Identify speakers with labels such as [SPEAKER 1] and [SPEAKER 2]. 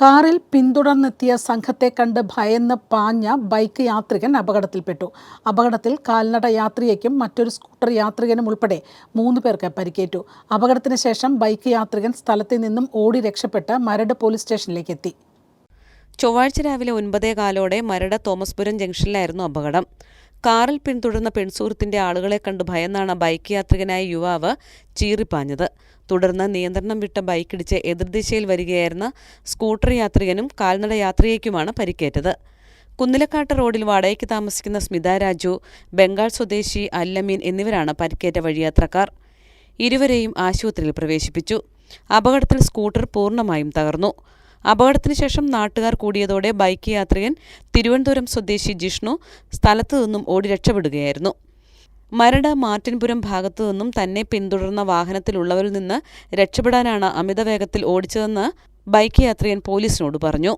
[SPEAKER 1] കാറിൽ പിന്തുടർന്നെത്തിയ സംഘത്തെ കണ്ട് ഭയന്ന് പാഞ്ഞ ബൈക്ക് യാത്രികൻ അപകടത്തിൽപ്പെട്ടു. അപകടത്തിൽ കാൽനട യാത്രികയ്ക്കും മറ്റൊരു സ്കൂട്ടർ യാത്രികനും ഉൾപ്പെടെ മൂന്ന് പേർക്ക് പരിക്കേറ്റു. അപകടത്തിന് ശേഷം ബൈക്ക് യാത്രികൻ സ്ഥലത്തു നിന്നും ഓടി രക്ഷപ്പെട്ട് മരട് പോലീസ് സ്റ്റേഷനിലേക്ക് എത്തി.
[SPEAKER 2] ചൊവ്വാഴ്ച രാവിലെ ഒൻപതേ കാലോടെ മരട് തോമസ്പുരം ജംഗ്ഷനിലായിരുന്നു അപകടം. കാറിൽ പിന്തുടർന്ന പെൺസുഹൃത്തിന്റെ ആളുകളെ കണ്ട് ഭയന്നാണ് ബൈക്ക് യാത്രികനായ യുവാവ് ചീറിപ്പാഞ്ഞത്. തുടർന്ന് നിയന്ത്രണം വിട്ട ബൈക്കിടിച്ച് എതിർദിശയിൽ വരികയായിരുന്ന സ്കൂട്ടർ യാത്രികനും കാൽനട യാത്രികയ്ക്കുമാണ് പരിക്കേറ്റത്. കുന്നിലക്കാട്ട് റോഡിൽ വാടകയ്ക്ക് താമസിക്കുന്ന സ്മിത രാജു ബംഗാൾ സ്വദേശി അല്ലമീൻ എന്നിവരാണ് പരിക്കേറ്റ വഴിയാത്രക്കാർ. ഇരുവരെയും ആശുപത്രിയിൽ പ്രവേശിപ്പിച്ചു. അപകടത്തിൽ സ്കൂട്ടർ പൂർണമായും തകർന്നു. അപകടത്തിന് ശേഷം നാട്ടുകാർ കൂടിയതോടെ ബൈക്ക് യാത്രികൻ തിരുവനന്തപുരം സ്വദേശി ജിഷ്ണു സ്ഥലത്തു നിന്നും ഓടി രക്ഷപ്പെടുകയായിരുന്നു. മരട് മാർട്ടിൻപുരം ഭാഗത്തു നിന്നും തന്നെ പിന്തുടർന്ന വാഹനത്തിലുള്ളവരിൽ നിന്ന് രക്ഷപ്പെടാനാണ് അമിതവേഗത്തിൽ ഓടിച്ചതെന്ന് ബൈക്ക് യാത്രികൻ പോലീസിനോട് പറഞ്ഞു.